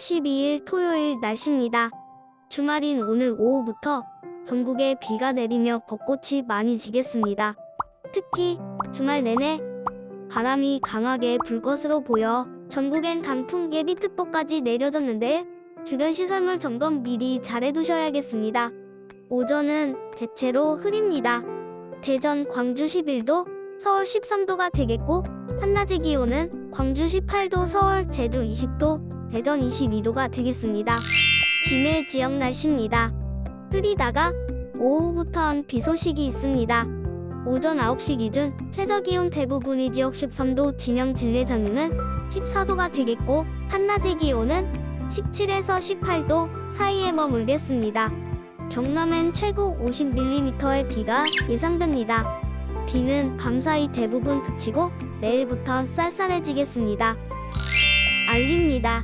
12일 토요일 날씨입니다. 주말인 오늘 오후부터 전국에 비가 내리며 벚꽃이 많이 지겠습니다. 특히 주말 내내 바람이 강하게 불 것으로 보여 전국엔 강풍 예비특보까지 내려졌는데 주변 시설물 점검 미리 잘해두셔야겠습니다. 오전은 대체로 흐립니다. 대전 광주 11도, 서울 13도가 되겠고 한낮의 기온은 광주 18도, 서울, 제주 20도, 대전 22도가 되겠습니다. 김해 지역 날씨입니다. 흐리다가 오후부터는 비 소식이 있습니다. 오전 9시 기준 최저 기온 대부분이 지역 13도, 진영 진례전은 14도가 되겠고 한낮의 기온은 17에서 18도 사이에 머물겠습니다. 경남엔 최고 50mm의 비가 예상됩니다. 비는 밤사이 대부분 그치고 내일부터 쌀쌀해지겠습니다. 알립니다.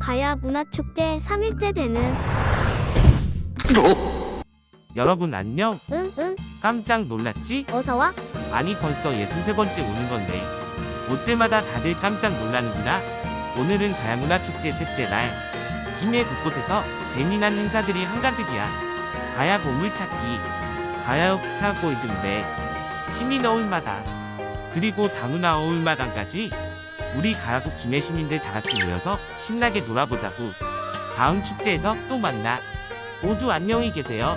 가야 문화축제 3일째 되는. 여러분 안녕? 응응. 깜짝 놀랐지? 어서와. 아니 벌써 63번째 오는 건데. 올 때마다 다들 깜짝 놀라는구나. 오늘은 가야문화축제 셋째 날. 김해 곳곳에서 재미난 행사들이 한가득이야. 가야 보물찾기 가야 역 사 골든벨 시민어울마당 그리고 다문화 어울마당까지 우리 가야국 김해 시민들 다같이 모여서 신나게 놀아보자고. 다음 축제에서 또 만나. 모두 안녕히 계세요.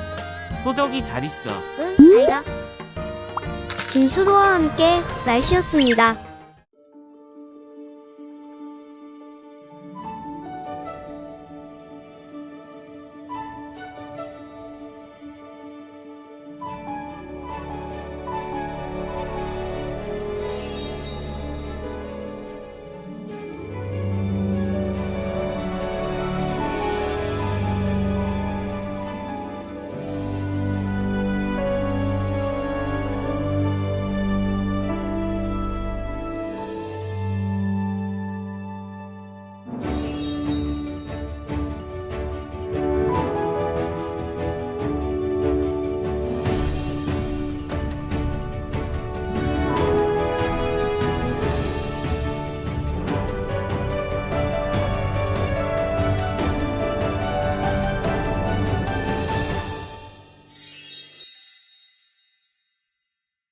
호덕이 잘 있어. 응 잘가. 김수로와 함께 날씨였습니다.